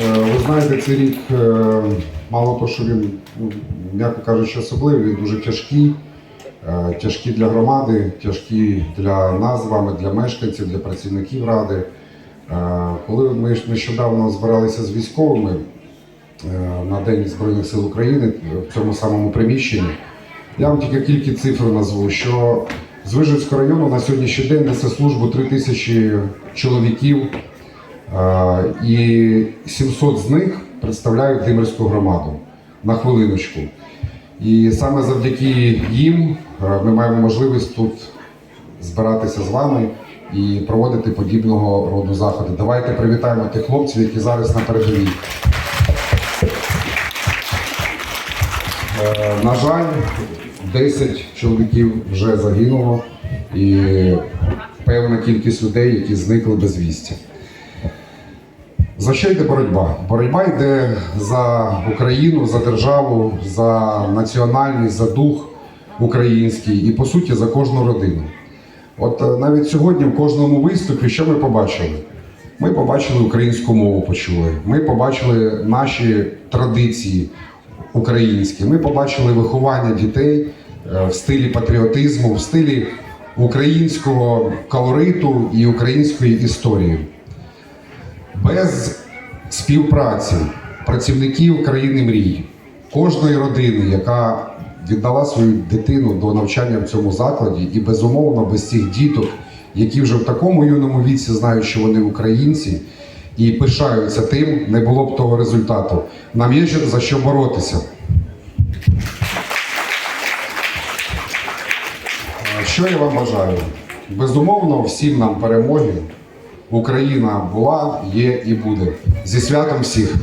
Е, Ви знаєте, цей рік е, мало того, що він, ну, м'яко кажучи, особливий, він дуже тяжкий. Е, Тяжкий для громади, тяжкий для нас з вами, для мешканців, для працівників ради. Коли ми нещодавно збиралися з військовими на День Збройних сил України в цьому самому приміщенні, я вам тільки кілька цифр назву, що з Вижницького району на сьогоднішній день несе службу 3 тисячі чоловіків, і 700 з них представляють Димирську громаду на хвилиночку. І саме завдяки їм е, ми маємо можливість тут збиратися з вами і проводити подібного роду заходи. Давайте привітаємо тих хлопців, які зараз на передовій. Е, На жаль, 10 чоловіків вже загинуло і певна кількість людей, які зникли без вісті. За що йде боротьба? Боротьба йде за Україну, за державу, за національність, за дух український і, по суті, за кожну родину. От е, навіть сьогодні в кожному виступі, що ми побачили? Ми побачили українську мову, почули. Ми побачили наші традиції українські. Ми побачили виховання дітей е, в стилі патріотизму, в стилі українського колориту і української історії. Без співпраці працівників країни мрій, кожної родини, яка віддала свою дитину до навчання в цьому закладі, і безумовно без цих діток, які вже в такому юному віці знають, що вони українці, і пишаються тим, не було б того результату. Нам є за що боротися. Що я вам бажаю? Безумовно, всім нам перемоги. Україна була, є і буде. Зі святом всіх!